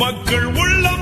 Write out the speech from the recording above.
மக்கள் உள்ளம்